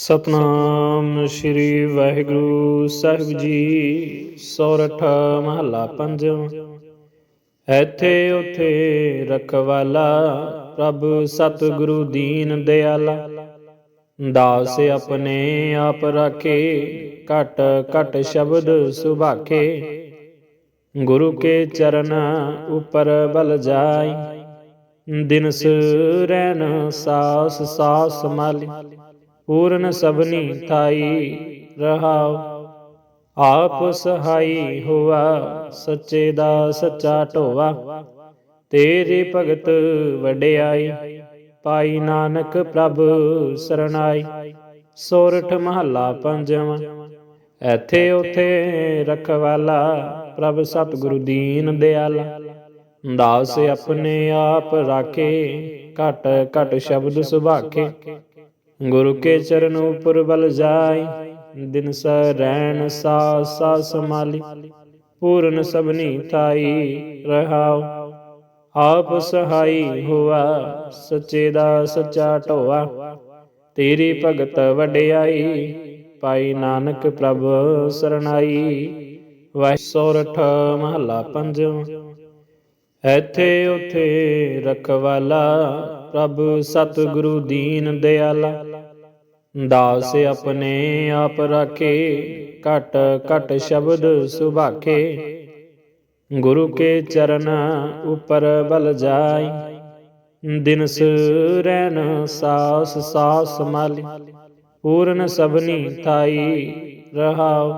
ਸਤਨਾਮ ਸ੍ਰੀ ਵਾਹਿਗੁਰੂ ਸਾਹਿਬ ਜੀ, ਸੋਰਠ ਮਹੱਲਾ ਪੰਜਵਾਂ। ਐਥੇ ਉਥੇ ਰਖਵਾਲਾ ਪ੍ਰਭ ਸਤਿਗੁਰੂ ਦੀਨ ਦਿਆਲਾ। ਦਾਸ ਆਪਣੇ ਆਪ ਰਾਖੇ, ਘਟ ਘਟ ਸ਼ਬਦ ਸੁਭਾਖੇ। ਗੁਰੂ ਕੇ ਚਰਨ ਉਪਰ ਬਲ ਜਾਈ। ਦਿਨਸ ਰਹਿਣ ਸਾਸ ਸਾਸ ਮਾਲੀ। ਪੂਰਨ ਸਭਨੀ ਥਾਈ ਰਹਾਉ, ਆਪ ਸਹਾਈ ਹੋਆ, ਸੱਚੇ ਦਾ ਸੱਚਾ ਢੋਵਾ ਤੇਰੇ ਭਗਤ ਵਡਿਆਈ, ਪਾਈ ਨਾਨਕ ਪ੍ਰਭ ਸਰਣਾਈ। ਸੋਰਠ ਮਹੱਲਾ ਪੰਜਵਾਂ, ਐਥੇ ਉਥੇ ਰਖਵਾਲਾ, ਪ੍ਰਭ ਸਤਿਗੁਰੂ ਦੀਨ ਦਿਆਲਾ। ਦਾਸ ਆਪਣੇ ਆਪ ਰਾਖੇ, ਘਟ ਘਟ ਸ਼ਬਦ ਸੁਭਾਕੇ ਗੁਰੂ ਕੇ ਚਰਨ ਉਪਰ ਬਲ ਜਾਈ, ਦਿਨ ਸ ਰਹਿਣ ਸਾ ਸਾ ਸਮਾਲੀ ਪੂਰਨ ਸਭਨੀ ਥਾਈ ਰਹਾਉ। ਆਪ ਸਹਾਈ ਹੋਆ, ਸੱਚੇ ਦਾ ਸੱਚਾ ਢੋਆ। ਤੇਰੀ ਭਗਤ ਵਡਿਆਈ, ਪਾਈ ਨਾਨਕ ਪ੍ਰਭ ਸਰਣਾਈ। ਵਾਹਿ ਸੋਰਠ ਮਹੱਲਾ ਪੰਜਵਾਂ। ਐਥੇ ਉਥੇ ਰਖਵਾਲਾ, ਪ੍ਰਭ ਸਤਿਗੁਰੂ ਦੀਨ ਦਿਆਲਾ। ਦਾਸ ਆਪਣੇ ਆਪ ਰਾਖੇ, ਘਟ ਘਟ ਸ਼ਬਦ ਸੁਭਾਖੇ। ਗੁਰੂ ਕੇ ਚਰਨ ਉਪਰ ਬਲ ਜਾਈ ਦਿਨਸ ਰਹਿਨ ਸਾਸ ਸਾਸ ਮਾਲੀ। ਪੂਰਨ ਸਭਨੀ ਥਾਈ ਰਹਾਉ,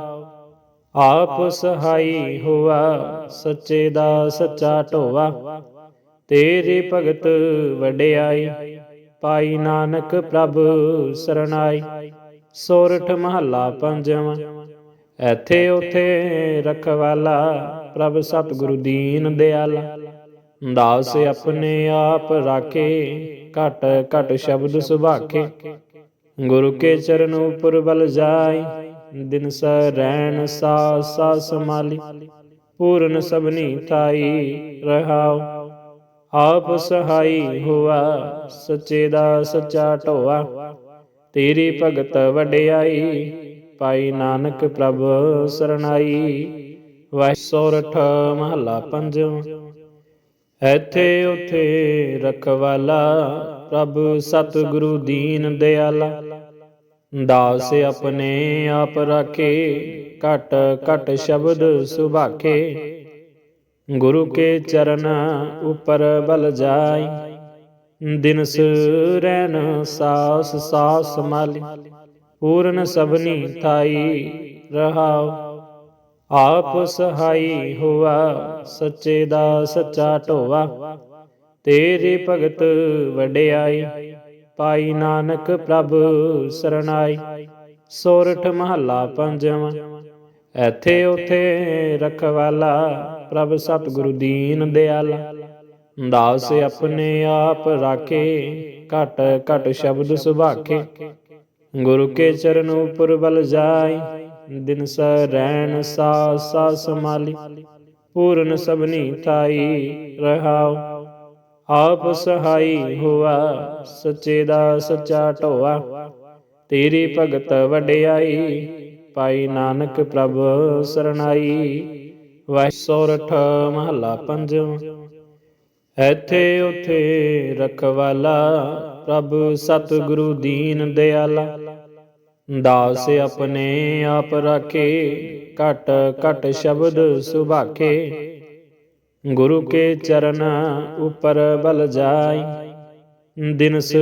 ਆਪ ਸਹਾਈ ਹੋਆ, ਸੱਚੇ ਦਾ ਸੱਚਾ ਢੋਵਾ ਤੇਰੀ ਭਗਤ ਵਡਿਆਈ ਪਾਈ ਨਾਨਕ ਪ੍ਰਭ ਸਰਣਾਈ, ਸੋਰਠ ਮਹੱਲਾ ਪੰਜਵਾਂ। ਐਥੇ ਉਥੇ ਰਖਵਾਲਾ ਪ੍ਰਭ ਸਤਿਗੁਰੂ ਦੀਨ ਦਿਆਲਾ। ਦਾਸ ਆਪਣੇ ਆਪ ਰਾਖੇ, ਘਟ ਘਟ ਸ਼ਬਦ ਸੁਭਾਖੇ। ਗੁਰੂ ਕੇ ਚਰਨ ਉਪਰ ਬਲ ਜਾਈ, ਦਿਨ ਸ ਰਹਿਣ ਸਾ ਸਾ ਸਮਾਲੀ ਪੂਰਨ ਸਭਨੀ ਥਾਈ ਰਹਾਉ। ਆਪ ਸਹਾਈ ਹੋਆ, ਸੱਚੇ ਦਾ ਸੱਚਾ ਢੋਆ। ਤੇਰੀ ਭਗਤ ਵਡਿਆਈ ਪਾਈ ਨਾਨਕ ਪ੍ਰਭ ਸਰਣਾਈ। ਵਾਹਿ ਸੋਰਠ ਪੰਜਵਾਂ ਐਥੇ ਉਥੇ ਰਖਵਾਲਾ, ਪ੍ਰਭ ਸਤਿਗੁਰੂ ਦੀਨ ਦਿਆਲਾ। ਦਾਸ ਆਪਣੇ ਆਪ ਰਾਖੇ, ਘਟ ਘਟ ਸ਼ਬਦ ਸੁਭਾਖੇ। ਗੁਰੂ ਕੇ ਚਰਨ ਉਪਰ ਬਲ ਜਾਈ। ਦਿਨਸ ਰਹਿਨ ਸਾਸ ਸਾਸ ਮਾਲੀ। ਪੂਰਨ ਸਭਨੀ ਥਾਈ ਰਹਾਉ। ਆਪ ਸਹਾਈ ਹੋਆ, ਸੱਚੇ ਦਾ ਸੱਚਾ ਢੋਵਾ ਤੇਰੇ ਭਗਤ ਵਡਿਆਈ, ਪਾਈ ਨਾਨਕ ਪ੍ਰਭ ਸਰਣਾਈ। ਸੋਰਠ ਮਹੱਲਾ ਪੰਜਵਾਂ, ਐਥੇ ਉਥੇ ਰਖਵਾਲਾ ਪ੍ਰਭ ਸਤਿਗੁਰੂ ਦੀਨ ਦਿਆਲਾ। ਦਾਸ ਆਪਣੇ ਆਪ ਰਾਖੇ, ਘਟ ਘਟ ਸ਼ਬਦ ਸੁਭਾਖੇ। ਗੁਰੂ ਕੇ ਚਰਨ ਉਪਰ ਬਲ ਜਾਈ, ਦਿਨ ਸ ਰਹਿਣ ਸਾ ਸਾ ਸਮਾਲੀ ਪੂਰਨ ਸਭਨੀ ਥਾਈ ਰਹਾਉ ਆਪ ਸਹਾਈ ਹੋਆ, ਸੱਚੇ ਦਾ ਸੱਚਾ ਢੋਆ। ਤੇਰੀ ਭਗਤ ਵਡਿਆਈ, ਪਾਈ ਨਾਨਕ ਪ੍ਰਭ ਸਰਣਾਈ। ਵਾਹਿ ਸੋਰਠ ਮਹੱਲਾ ਪੰਜਵਾਂ ਐਥੇ ਉਥੇ ਰਖਵਾਲਾ ਪ੍ਰਭ ਸਤਿਗੁਰੂ ਦੀਨ ਦਿਆਲਾ। ਦਾਸ ਆਪਣੇ ਆਪ ਰਾਖੇ, ਘਟ ਘਟ ਸ਼ਬਦ ਸੁਭਾਖੇ। ਗੁਰੂ ਕੇ ਚਰਨ ਉਪਰ ਬਲ ਜਾਈ। ਦਿਨਸ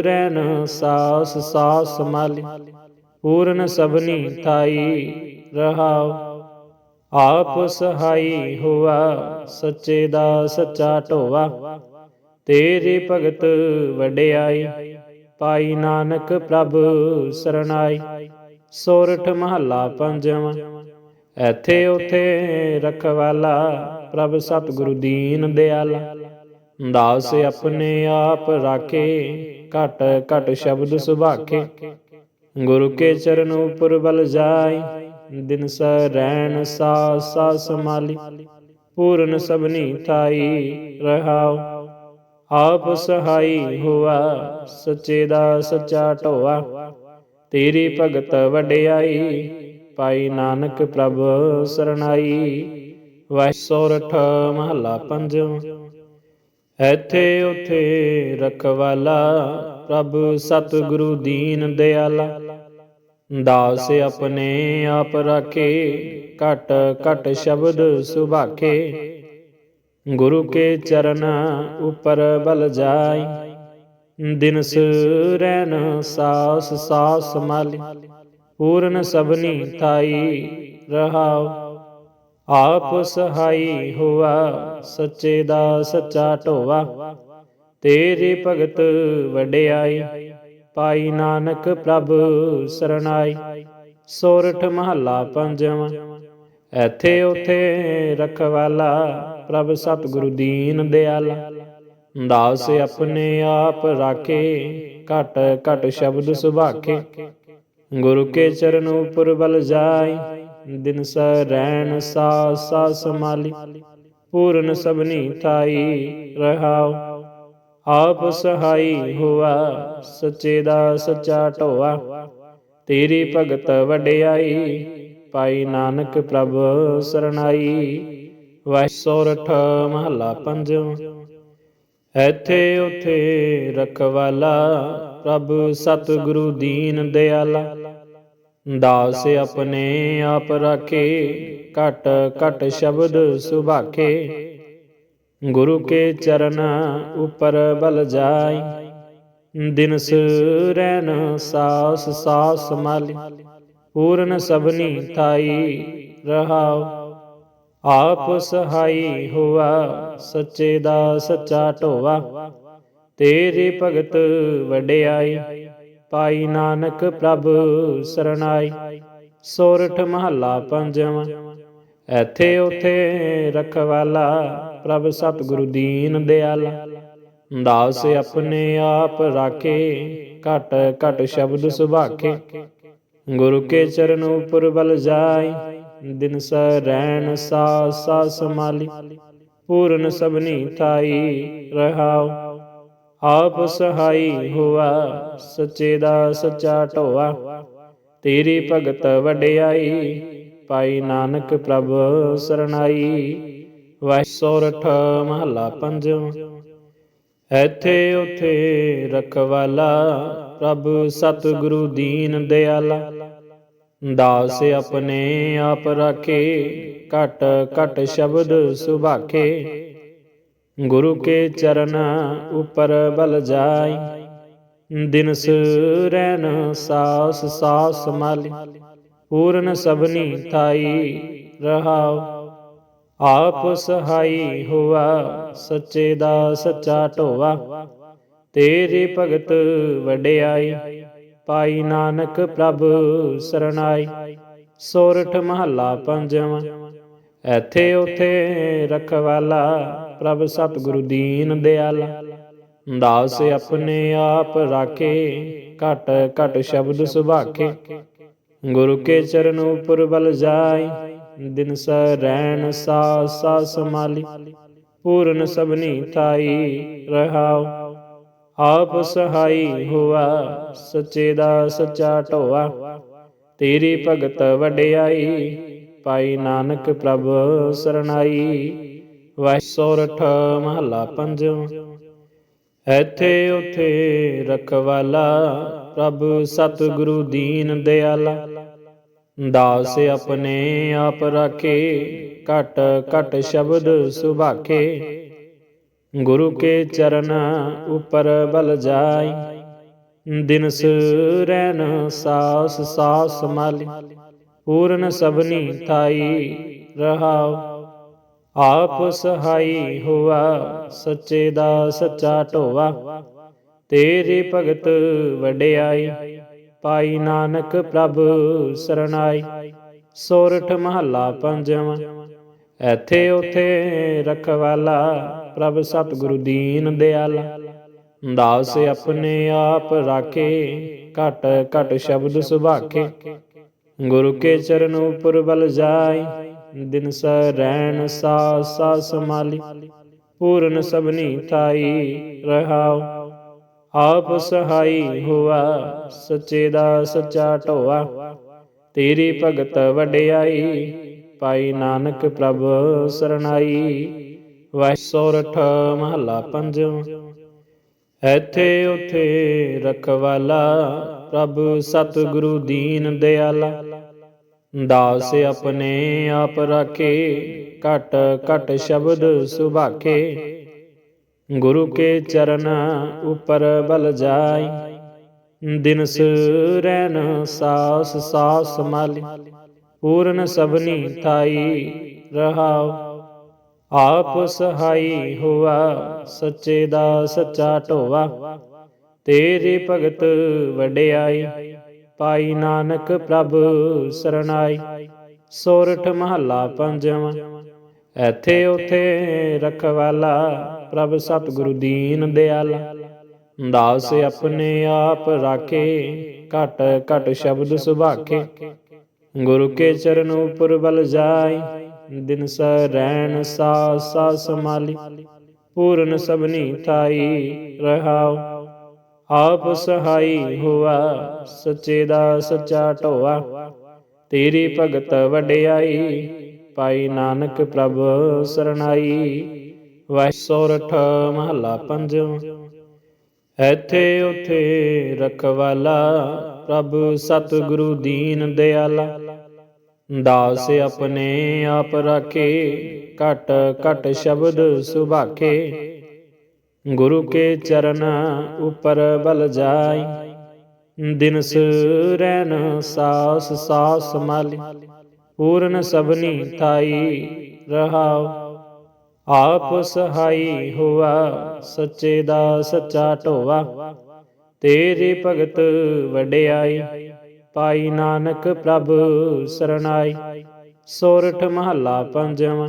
ਰਹਿਣ ਸਾਸ ਸਾਸ ਮਾਲੀ। ਪੂਰਨ ਸਭਨੀ ਥਾਈ ਰਹਾਉ ਆਪ ਸਹਾਈ ਹੋਆ, ਸੱਚੇ ਦਾ ਸੱਚਾ ਢੋਵਾ ਤੇਰੇ ਭਗਤ ਵਡਿਆਈ, ਪਾਈ ਨਾਨਕ ਪ੍ਰਭ ਸਰਣਾਈ। ਸੋਰਠ ਮਹੱਲਾ ਪੰਜਵਾਂ, ਐਥੇ ਉਥੇ ਰਖਵਾਲਾ, ਪ੍ਰਭ ਸਤਿਗੁਰੂ ਦੀਨ ਦਿਆਲਾ। ਦਾਸ ਆਪਣੇ ਆਪ ਰਾਖੇ, ਘਟ ਘਟ ਸ਼ਬਦ ਸੁਭਾਖੇ। ਗੁਰੂ ਕੇ ਚਰਨ ਉਪਰ ਬਲ ਜਾਈ ਦਿਨ ਸ ਰਹਿਣ ਸਾ ਸਾ ਸਮਾਲੀ ਪੂਰਨ ਸਭਨੀ ਥਾਈ ਰਹਾਉ। ਆਪ ਸਹਾਈ ਹੋਆ, ਸੱਚੇ ਦਾ ਸੱਚਾ ਢੋਆ। ਤੇਰੀ ਭਗਤ ਵਡਿਆਈ, ਪਾਈ ਨਾਨਕ ਪ੍ਰਭ ਸਰਣਾਈ। ਵਾਹਿ ਸੋਰਠ ਮਹਲਾ ਪੰਜਵਾਂ ਇੱਥੇ ਉਥੇ ਰਖਵਾਲਾ, ਪ੍ਰਭ ਸਤਿਗੁਰੂ ਦੀਨ ਦਿਆਲਾ। ਦਾਸ ਆਪਣੇ ਆਪ ਰਾਖੇ, ਘਟ ਘਟ ਸ਼ਬਦ ਸੁਭਾਖੇ। ਗੁਰੂ ਕੇ ਚਰਨ ਉਪਰ ਬਲ ਜਾਈ ਦਿਨਸ ਰਹਿਨ ਸਾਸ ਸਾਸ ਮਾਲੀ, ਪੂਰਨ ਸਭਨੀ ਥਾਈ ਰਹਾਉ। ਆਪ ਸਹਾਈ ਹੋਆ, ਸੱਚੇ ਦਾ ਸੱਚਾ ਢੋਵਾ ਤੇਰੇ ਭਗਤ ਵਡਿਆਈ ਪਾਈ ਨਾਨਕ ਪ੍ਰਭ ਸਰਣਾਈ, ਸੋਰਠ ਮਹੱਲਾ ਪੰਜਵਾਂ। ਇੱਥੇ ਉਥੇ ਰਖਵਾਲਾ ਪ੍ਰਭ ਸਤਿਗੁਰੂ ਦੀਨ ਦਿਆਲਾ। ਦਾਸ ਆਪਣੇ ਆਪ ਰਾਖੇ, ਘਟ ਘਟ ਸ਼ਬਦ ਸੁਭਾਖੇ। ਗੁਰੂ ਕੇ ਚਰਨ ਉਪਰ ਬਲ ਜਾਈ, ਦਿਨ ਸ ਰਹਿਣ ਸਾ ਸਾ ਸਮਾਲੀ ਪੂਰਨ ਸਭਨੀ ਥਾਈ ਰਹਾਉ ਆਪ ਸਹਾਈ ਹੋਆ, ਸੱਚੇ ਦਾ ਸੱਚਾ ਢੋਆ। ਤੇਰੀ ਭਗਤ ਵਡਿਆਈ ਪਾਈ ਨਾਨਕ ਪ੍ਰਭ ਸਰਣਾਈ। ਵਾਹਿ ਸੋਰਠ ਪੰਜਵਾਂ। ਇੱਥੇ ਉਥੇ ਰਖਵਾਲਾ, ਪ੍ਰਭ ਸਤਿਗੁਰੂ ਦੀਨ ਦਿਆਲਾ। ਦਾਸ ਆਪਣੇ ਆਪ ਰਾਖੇ, ਘਟ ਘਟ ਸ਼ਬਦ ਸੁਭਾਖੇ। ਗੁਰੂ ਕੇ ਚਰਨ ਉਪਰ ਬਲ ਜਾਈ। ਦਿਨਸ ਰਹਿਨ ਸਾਸ ਸਾਸ ਮਾਲੀ, ਪੂਰਨ ਸਭਨੀ ਥਾਈ ਰਹਾਉ। ਆਪ ਸਹਾਈ ਹੋਆ, ਸੱਚੇ ਦਾ ਸੱਚਾ ਢੋਵਾ ਤੇਰੇ ਭਗਤ ਵਡਿਆਈ, ਪਾਈ ਨਾਨਕ ਪ੍ਰਭ ਸਰਣਾਈ। ਸੋਰਠ ਮਹੱਲਾ ਪੰਜਵਾਂ ਇੱਥੇ ਉਥੇ ਰਖਵਾਲਾ ਪ੍ਰਭ ਸਤਿਗੁਰੂ ਦੀਨ ਦਿਆਲਾ। ਦਾਸ ਆਪਣੇ ਆਪ ਰਾਖੇ, ਘਟ ਘਟ ਸ਼ਬਦ ਸੁਭਾਖੇ। ਗੁਰੂ ਕੇ ਚਰਨ ਉਪਰ ਬਲ ਜਾਈ, ਦਿਨ ਸ ਰਹਿਣ ਸਾ ਸਾ ਸਮਾਲੀ ਪੂਰਨ ਸਭਨੀ ਥਾਈ ਰਹਾਉ, ਆਪ ਸਹਾਈ ਹੋਆ, ਸੱਚੇ ਦਾ ਸੱਚਾ ਢੋਆ। ਤੇਰੀ ਭਗਤ ਵਡਿਆਈ, ਪਾਈ ਨਾਨਕ ਪ੍ਰਭ ਸਰਣਾਈ। ਵਾਹਿ ਸੋਰਠ ਮਹੱਲਾ ਪੰਜਵਾਂ ਇੱਥੇ ਉਥੇ ਰਖਵਾਲਾ ਪ੍ਰਭ ਸਤਿਗੁਰੂ ਦੀਨ ਦਿਆਲਾ। ਦਾਸ ਆਪਣੇ ਆਪ ਰਾਖੇ, ਘਟ ਘਟ ਸ਼ਬਦ ਸੁਭਾਖੇ। ਗੁਰੂ ਕੇ ਚਰਨ ਉਪਰ ਬਲ ਜਾਈ। ਦਿਨਸ ਰਹਿਣ ਸਾਸ ਸਾਸ ਮਾਲੀ। ਪੂਰਨ ਸਭਨੀ ਥਾਈ ਰਹਾਉ ਆਪ ਸਹਾਈ ਹੋਆ, ਸੱਚੇ ਦਾ ਸੱਚਾ ਢੋਵਾ ਤੇਰੇ ਭਗਤ ਵਡਿਆਈ, ਪਾਈ ਨਾਨਕ ਪ੍ਰਭ ਸਰਣਾਈ। ਸੋਰਠ ਮਹੱਲਾ ਪੰਜਵਾਂ ਇੱਥੇ ਉਥੇ ਰਖਵਾਲਾ, ਪ੍ਰਭ ਸਤਿਗੁਰੂ ਦੀਨ ਦਿਆਲਾ। ਦਾਸ ਆਪਣੇ ਆਪ ਰਾਖੇ, ਘਟ ਘਟ ਸ਼ਬਦ ਸੁਭਾਖੇ। ਗੁਰੂ ਕੇ ਚਰਨ ਉਪਰ ਬਲ ਜਾਈ ਦਿਨ ਸ ਰਹਿਣ ਸਾ ਸਾ ਸਮਾਲੀ ਪੂਰਨ ਸਭਨੀ ਥਾਈ ਰਹਾਉ। ਆਪ ਸਹਾਈ ਹੋਆ, ਸੱਚੇ ਦਾ ਸੱਚਾ ਢੋਆ। ਤੇਰੀ ਭਗਤ ਵਡਿਆਈ, ਪਾਈ ਨਾਨਕ ਪ੍ਰਭ ਸਰਣਾਈ। ਵਾਹਿ ਸੋਰਠ ਮਹੱਲਾ ਪੰਜਵਾਂ ਇੱਥੇ ਉਥੇ ਰਖਵਾਲਾ, ਪ੍ਰਭ ਸਤਿਗੁਰੂ ਦੀਨ ਦਿਆਲਾ। ਦਾਸ ਆਪਣੇ ਆਪ ਰਾਖੇ, ਘਟ ਘਟ ਸ਼ਬਦ ਸੁਭਾਖੇ। ਗੁਰੂ ਕੇ ਚਰਨ ਉਪਰ ਬਲ ਜਾਈ ਦਿਨਸ ਰਹਿਨ ਸਾਸ ਸਾਸ ਮਾਲੀ। ਪੂਰਨ ਸਭਨੀ ਥਾਈ ਰਹਾਉ, ਆਪ ਸਹਾਈ ਹੋਆ, ਸੱਚੇ ਦਾ ਸੱਚਾ ਢੋਵਾ ਤੇਰੇ ਭਗਤ ਵਡਿਆਈ ਪਾਈ ਨਾਨਕ ਪ੍ਰਭ ਸਰਣਾਈ, ਸੋਰਠ ਮਹੱਲਾ ਪੰਜਵਾਂ। ਇੱਥੇ ਉਥੇ ਰਖਵਾਲਾ ਪ੍ਰਭ ਸਤਿਗੁਰੂ ਦੀਨ ਦਿਆਲਾ। ਦਾਸ ਆਪਣੇ ਆਪ ਰਾਖੇ, ਘਟ ਘਟ ਸ਼ਬਦ ਸੁਭਾਖੇ। ਗੁਰੂ ਕੇ ਚਰਨ ਉਪਰ ਬਲ ਜਾਈ, ਦਿਨ ਸ ਰਹਿਣ ਸਾ ਸਾ ਸਮਾਲੀ ਪੂਰਨ ਸਭਨੀ ਥਾਈ ਰਹਾਉ। ਆਪ ਸਹਾਈ ਹੋਆ, ਸੱਚੇ ਦਾ ਸੱਚਾ ਢੋਆ। ਤੇਰੀ ਭਗਤ ਵਡਿਆਈ ਪਾਈ ਨਾਨਕ ਪ੍ਰਭ ਸਰਣਾਈ। ਵੈ ਸੋਰਠ ਪੰਜਵਾਂ। ਐਥੇ ਉਥੇ ਰਖਵਾਲਾ, ਪ੍ਰਭ ਸਤਿਗੁਰੂ ਦੀਨ ਦਿਆਲਾ। ਦਾਸ ਆਪਣੇ ਆਪ ਰਾਖੇ, ਘਟ ਘਟ ਸ਼ਬਦ ਸੁਭਾਖੇ। ਗੁਰੂ ਕੇ ਚਰਨ ਉਪਰ ਬਲ ਜਾਈ। ਦਿਨਸ ਰਹਿਨ ਸਾਸ ਸਾਸ ਮਾਲੀ, ਪੂਰਨ ਸਭਨੀ ਥਾਈ ਰਹਾਉ। ਆਪ ਸਹਾਈ ਹੋਆ, ਸੱਚੇ ਦਾ ਸੱਚਾ ਢੋਵਾ ਤੇਰੀ ਭਗਤ ਵਡਿਆਈ, ਪਾਈ ਨਾਨਕ ਪ੍ਰਭ ਸਰਣਾਈ। ਸੋਰਠ ਮਹੱਲਾ ਪੰਜਵਾਂ, ਐਥੇ ਉਥੇ ਰਖਵਾਲਾ ਪ੍ਰਭ ਸਤਿਗੁਰੂ ਦੀਨ ਦਿਆਲਾ। ਦਾਸ ਆਪਣੇ ਆਪ ਰਾਖੇ, ਘਟ ਘਟ ਸ਼ਬਦ ਸੁਭਾਖੇ। ਗੁਰੂ ਕੇ ਚਰਨ ਉਪਰ ਬਲ ਜਾਈ, ਦਿਨ ਸ ਰਹਿਣ ਸਾ ਸਾ ਸਮਾਲੀ ਪੂਰਨ ਸਭਨੀ ਥਾਈ ਰਹਾਉ, ਆਪ ਸਹਾਈ ਹੋਆ, ਸੱਚੇ ਦਾ ਸੱਚਾ ਢੋਆ। ਤੇਰੀ ਭਗਤ ਵਡਿਆਈ, ਪਾਈ ਨਾਨਕ ਪ੍ਰਭ ਸਰਣਾਈ। ਵੈ ਮਹਲਾ ਮਹੱਲਾ ਪੰਜਵਾਂ ਐਥੇ ਉਥੇ ਰਖਵਾਲਾ ਪ੍ਰਭ ਸਤਿਗੁਰੂ ਦੀਨ ਦਿਆਲਾ। ਦਾਸ ਆਪਣੇ ਆਪ ਰਾਖੇ, ਘਟ ਘਟ ਸ਼ਬਦ ਸੁਭਾਖੇ। ਗੁਰੂ ਕੇ ਚਰਨ ਉਪਰ ਬਲ ਜਾਈ। ਦਿਨਸ ਰਹਿਣ ਸਾਸ ਸਾਸ ਮਾਲੀ। ਪੂਰਨ ਸਭਨੀ ਥਾਈ ਰਹਾਉ ਆਪ ਸਹਾਈ ਹੋਆ, ਸੱਚੇ ਦਾ ਸੱਚਾ ਢੋਵਾ ਤੇਰੇ ਭਗਤ ਵਡਿਆਈ, ਪਾਈ ਨਾਨਕ ਪ੍ਰਭ ਸਰਣਾਈ। ਸੋਰਠ ਮਹੱਲਾ ਪੰਜਵਾਂ,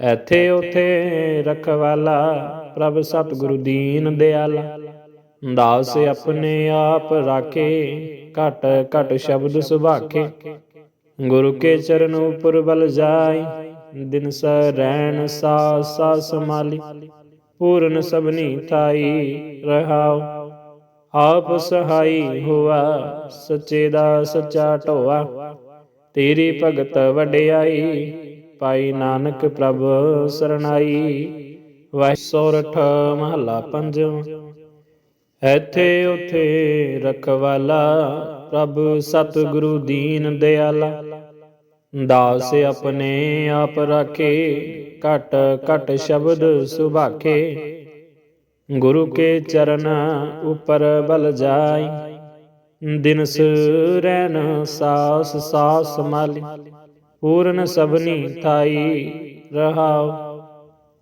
ਐਥੇ ਉਥੇ ਰਖਵਾਲਾ, ਪ੍ਰਭ ਸਤਿਗੁਰੂ ਦੀਨ ਦਿਆਲਾ। ਦਾਸ ਆਪਣੇ ਆਪ ਰਾਖੇ, ਘਟ ਘਟ ਸ਼ਬਦ ਸੁਭਾਖੇ। ਗੁਰੂ ਕੇ ਚਰਨ ਉਪਰ ਬਲ ਜਾਈ ਦਿਨ ਸ ਰਹਿਣ ਸਾ ਸਾ ਸਮਾਲੀ ਪੂਰਨ ਸਭਨੀ ਥਾਈ ਰਹਾਉ। ਆਪ ਸਹਾਈ ਹੋਆ, ਸੱਚੇ ਦਾ ਸੱਚਾ ਢੋਆ। ਤੇਰੀ ਭਗਤ ਵਡਿਆਈ, ਪਾਈ ਨਾਨਕ ਪ੍ਰਭ ਸਰਣਾਈ। ਵੈ ਸੋਰਠ ਮਹੱਲਾ ਪੰਜਵਾਂ। ਐਥੇ ਉਥੇ ਰਖਵਾਲਾ, ਪ੍ਰਭ ਸਤਿਗੁਰੂ ਦੀਨ ਦਿਆਲਾ। ਦਾਸ ਆਪਣੇ ਆਪ ਰਾਖੇ, ਘਟ ਘਟ ਸ਼ਬਦ ਸੁਭਾਖੇ। ਗੁਰੂ ਕੇ ਚਰਨ ਉਪਰ ਬਲ ਜਾਈ ਦਿਨਸ ਰਹਿਨ ਸਾਸ ਸਾਸ ਮਾਲੀ। ਪੂਰਨ ਸਭਨੀ ਥਾਈ ਰਹਾਉ,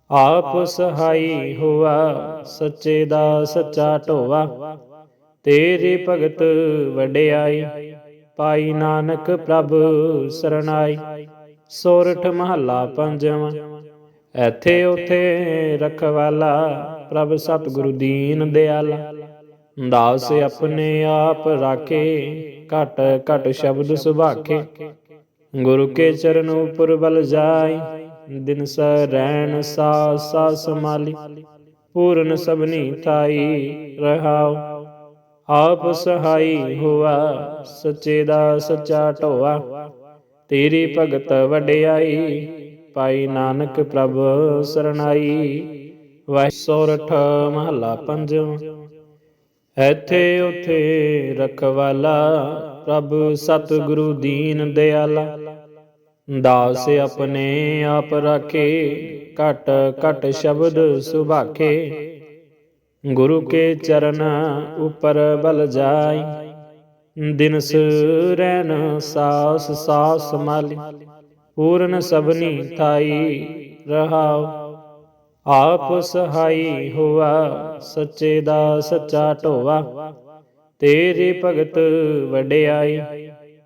ਆਪ ਸਹਾਈ ਹੋਆ, ਸੱਚੇ ਦਾ ਸੱਚਾ ਢੋਵਾ ਤੇਰੇ ਭਗਤ ਵਡਿਆਈ ਪਾਈ ਨਾਨਕ ਪ੍ਰਭ ਸਰਣਾਈ, ਸੋਰਠ ਮਹੱਲਾ ਪੰਜਵਾਂ। ਐਥੇ ਉਥੇ ਰਖਵਾਲਾ ਪ੍ਰਭ ਸਤਿਗੁਰੂ ਦੀਨ ਦਿਆਲਾ। ਦਾਸ ਆਪਣੇ ਆਪ ਰਾਖੇ, ਘਟ ਘਟ ਸ਼ਬਦ ਸੁਭਾਖੇ। ਗੁਰੂ ਕੇ ਚਰਨ ਉਪਰ ਬਲ ਜਾਈ, ਦਿਨ ਸ ਰਹਿਣ ਸਾ ਸਾ ਸਮਾਲੀ ਪੂਰਨ ਸਭਨੀ ਥਾਈ ਰਹਾਉ। ਆਪ ਸਹਾਈ ਹੋਆ, ਸੱਚੇ ਦਾ ਸੱਚਾ ਢੋਆ। ਤੇਰੀ ਭਗਤ ਵਡਿਆਈ, ਪਾਈ ਨਾਨਕ ਪ੍ਰਭ ਸਰਣਾਈ। ਵੈ ਸੋਰਠ ਪੰਜਵਾਂ ਐਥੇ ਉਥੇ ਰਖਵਾਲਾ, ਪ੍ਰਭ ਸਤਿਗੁਰੂ ਦੀਨ ਦਿਆਲਾ। ਦਾਸ ਆਪਣੇ ਆਪ ਰਾਖੇ, ਘਟ ਘਟ ਸ਼ਬਦ ਸੁਭਾਖੇ। ਗੁਰੂ ਕੇ ਚਰਨ ਉਪਰ ਬਲ ਜਾਈ। ਦਿਨਸ ਰਹਿਨ ਸਾਸ ਸਾਸ ਮਾਲੀ, ਪੂਰਨ ਸਭਨੀ ਥਾਈ ਰਹਾਉ। ਆਪ ਸਹਾਈ ਹੋਆ, ਸੱਚੇ ਦਾ ਸੱਚਾ ਢੋਵਾ ਤੇਰੇ ਭਗਤ ਵਡਿਆਈ,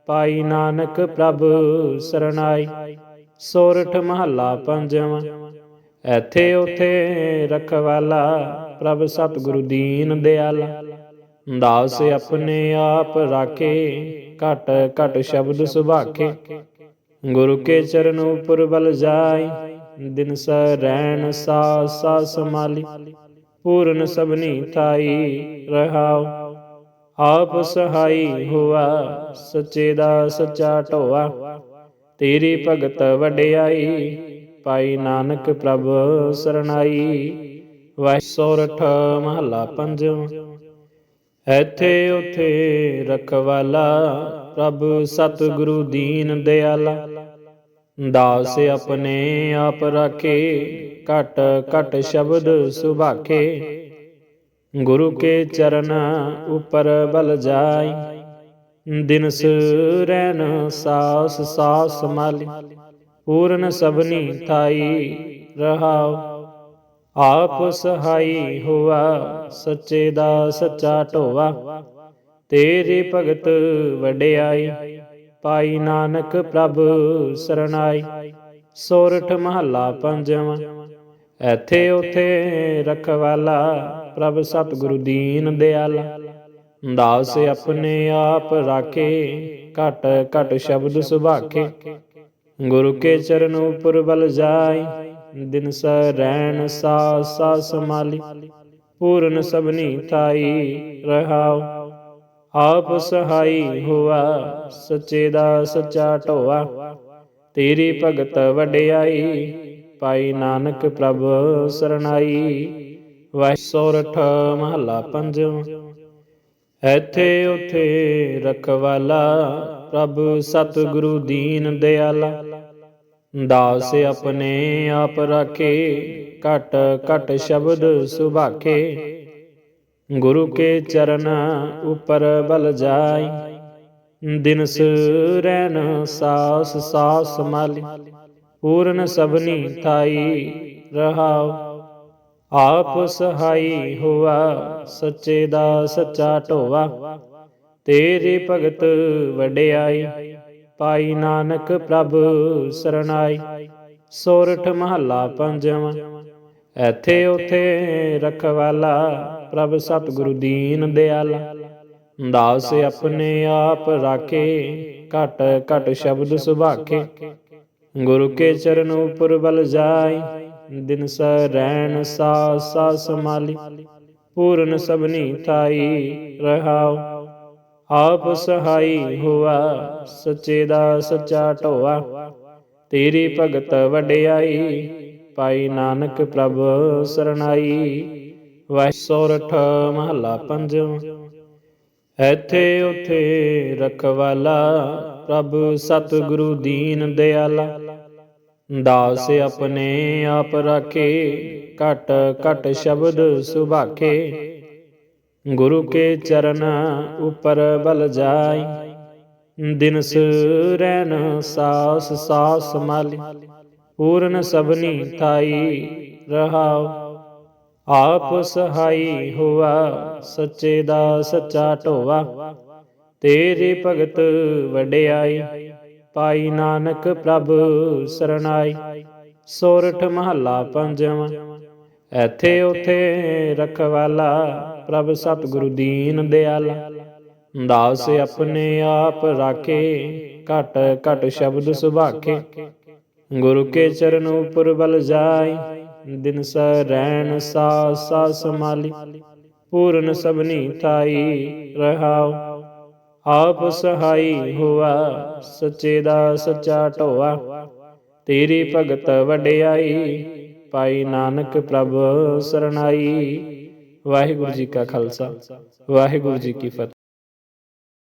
ਪਾਈ ਨਾਨਕ ਪ੍ਰਭ ਸਰਣਾਈ। ਸੋਰਠ ਮਹੱਲਾ ਪੰਜਵਾਂ, ਐਥੇ ਉਥੇ ਰਖਵਾਲਾ ਪ੍ਰਭ ਸਤਿਗੁਰੂ ਦੀਨ ਦਿਆਲਾ। ਦਾਸ ਆਪਣੇ ਆਪ ਰਾਖੇ, ਘਟ ਘਟ ਸ਼ਬਦ ਸੁਭਾਖੇ। ਗੁਰੂ ਕੇ ਚਰਨ ਉਪਰ ਬਲ ਜਾਈ, ਦਿਨ ਸ ਰਹਿਣ ਸਾ ਸਾ ਸਮਾਲੀ। ਪੂਰਨ ਸਭਨੀ ਥਾਈ ਰਹਾਉ, ਆਪ ਸਹਾਈ ਹੋਆ, ਸੱਚੇ ਦਾ ਸੱਚਾ ਢੋਆ। ਤੇਰੀ ਭਗਤ ਵਡਿਆਈ, ਪਾਈ ਨਾਨਕ ਪ੍ਰਭ ਸਰਣਾਈ। ਵਾਹਿ ਸੋਰਠ ਮਹੱਲਾ ਪੰਜਵਾਂ। ਇੱਥੇ ਉਥੇ ਰਖਵਾਲਾ ਪ੍ਰਭ ਸਤਿਗੁਰੂ ਦੀਨ ਦਿਆਲਾ। ਦਾਸ ਆਪਣੇ ਆਪ ਰਾਖੇ, ਘਟ ਘਟ ਸ਼ਬਦ ਸੁਭਾਖੇ। ਗੁਰੂ ਕੇ ਚਰਨ ਉਪਰ ਬਲ ਜਾਈ ਦਿਨਸ ਰਹਿਣ ਸਾਸ ਸਾਸ ਮਾਲੀ। ਪੂਰਨ ਸਭਨੀ ਥਾਈ ਰਹਾਉ ਆਪ ਸਹਾਈ ਹੋਆ, ਸੱਚੇ ਦਾ ਸੱਚਾ ਢੋਵਾ ਤੇਰੇ ਭਗਤ ਵਡਿਆਈ, ਪਾਈ ਨਾਨਕ ਪ੍ਰਭ ਸਰਣਾਈ। ਸੋਰਠ ਮਹੱਲਾ ਪੰਜਵਾਂ ਇੱਥੇ ਉਥੇ ਰਖਵਾਲਾ, ਪ੍ਰਭ ਸਤਿਗੁਰੂ ਦੀਨ ਦਿਆਲਾ। ਦਾਸ ਆਪਣੇ ਆਪ ਰਾਖੇ, ਘਟ ਘਟ ਸ਼ਬਦ ਸੁਭਾਕੇ ਗੁਰੂ ਕੇ ਚਰਨ ਉਪਰ ਬਲ ਜਾਈ ਦਿਨ ਸਰੈਣ ਸਾ ਸਾ ਸਮਾਲੀ, ਪੂਰਨ ਸਭਨੀ ਥਾਈ ਰਹਾਉ। ਆਪ ਸਹਾਈ ਹੋਆ, ਸੱਚੇ ਦਾ ਸੱਚਾ ਢੋਆ। ਤੇਰੀ ਭਗਤ ਵਡਿਆਈ, ਪਾਈ ਨਾਨਕ ਪ੍ਰਭ ਸਰਣਾਈ। ਵਾਹਿ ਸੋਰਠ ਮਹੱਲਾ ਪੰਜਵਾਂ ਇੱਥੇ ਉਥੇ ਰਖਵਾਲਾ, ਪ੍ਰਭ ਸਤਿਗੁਰੂ ਦੀਨ ਦਿਆਲਾ। ਦਾਸ ਆਪਣੇ ਆਪ ਰਾਖੇ, ਘਟ ਘਟ ਸ਼ਬਦ ਸੁਭਾਖੇ। ਗੁਰੂ ਕੇ ਚਰਨ ਉਪਰ ਬਲ ਜਾਈ ਦਿਨਸ ਰਹਿਨ ਸਾਸ ਸਾਸ ਮਾਲੀ। ਪੂਰਨ ਸਭਨੀ ਥਾਈ ਰਹਾਉ, ਆਪ ਸਹਾਈ ਹੋਆ, ਸੱਚੇ ਦਾ ਸੱਚਾ ਢੋਵਾ ਤੇਰੇ ਭਗਤ ਵਡਿਆਈ ਪਾਈ ਨਾਨਕ ਪ੍ਰਭ ਸਰਣਾਈ, ਸੋਰਠ ਮਹੱਲਾ ਪੰਜਵਾਂ। ਇੱਥੇ ਉਥੇ ਰਖਵਾਲਾ ਪ੍ਰਭ ਸਤਿਗੁਰੂ ਦੀਨ ਦਿਆਲਾ। ਦਾਸ ਆਪਣੇ ਆਪ ਰਾਖੇ, ਘਟ ਘਟ ਸ਼ਬਦ ਸੁਭਾਖੇ। ਗੁਰੂ ਕੇ ਚਰਨ ਉਪਰ ਬਲ ਜਾਈ, ਦਿਨ ਸਰੈਣ ਸਾ ਸਾ ਸਮਾਲੀ ਪੂਰਨ ਸਭਨੀ ਥਾਈ ਰਹਾਉ। ਆਪ ਸਹਾਈ ਹੋਆ, ਸੱਚੇ ਦਾ ਸੱਚਾ ਢੋਆ। ਤੇਰੀ ਭਗਤ ਵਡਿਆਈ ਪਾਈ ਨਾਨਕ ਪ੍ਰਭ ਸਰਣਾਈ। ਵਾਹਿ ਸੋਰਠ ਪੰਜਵਾਂ ਇੱਥੇ ਉਥੇ ਰਖਵਾਲਾ, ਪ੍ਰਭ ਸਤਿਗੁਰੂ ਦੀਨ ਦਿਆਲਾ। ਦਾਸ ਆਪਣੇ ਆਪ ਰਾਖੇ, ਘਟ ਘਟ ਸ਼ਬਦ ਸੁਭਾਖੇ। ਗੁਰੂ ਕੇ ਚਰਨ ਉਪਰ ਬਲ ਜਾਈ। ਦਿਨਸ ਰਹਿਨ ਸਾਸ ਸਾਸ ਮਾਲੀ। ਪੂਰਨ ਸਭਨੀ ਥਾਈ ਰਹਾਉ। ਆਪ ਸਹਾਈ ਹੋਆ, ਸੱਚੇ ਦਾ ਸੱਚਾ ਢੋਵਾ ਤੇਰੇ ਭਗਤ ਵਡਿਆਈ, ਪਾਈ ਨਾਨਕ ਪ੍ਰਭ ਸਰਣਾਈ। ਸੋਰਠ ਮਹੱਲਾ ਪੰਜਵਾਂ। ਇੱਥੇ ਉਥੇ ਰਖਵਾਲਾ ਪ੍ਰਭ ਸਤਿਗੁਰੂ ਦੀਨ ਦਿਆਲਾ। ਦਾਸ ਆਪਣੇ ਆਪ ਰਾਖੇ, ਘਟ ਘਟ ਸ਼ਬਦ ਸੁਭਾਖੇ। ਗੁਰੂ ਕੇ ਚਰਨ ਉਪਰ ਬਲ ਜਾਈ, ਦਿਨ ਸਰੈਣ ਸਾ ਸਾ ਸਮਾਲੀ ਪੂਰਨ ਸਭਨੀ ਥਾਈ ਰਹਾਉ ਆਪ ਸਹਾਈ ਹੋਆ, ਸੱਚੇ ਦਾ ਸੱਚਾ ਢੋਆ ਤੇਰੀ ਭਗਤ ਵਡਿਆਈ ਪਾਈ ਨਾਨਕ ਪ੍ਰਭ ਸਰਣਾਈ। ਵਾਹਿਗੁਰੂ ਜੀ ਕਾ ਖਾਲਸਾ। ਵਾਹਿਗੁਰੂ ਜੀ ਕੀ ਫਤਿਹ।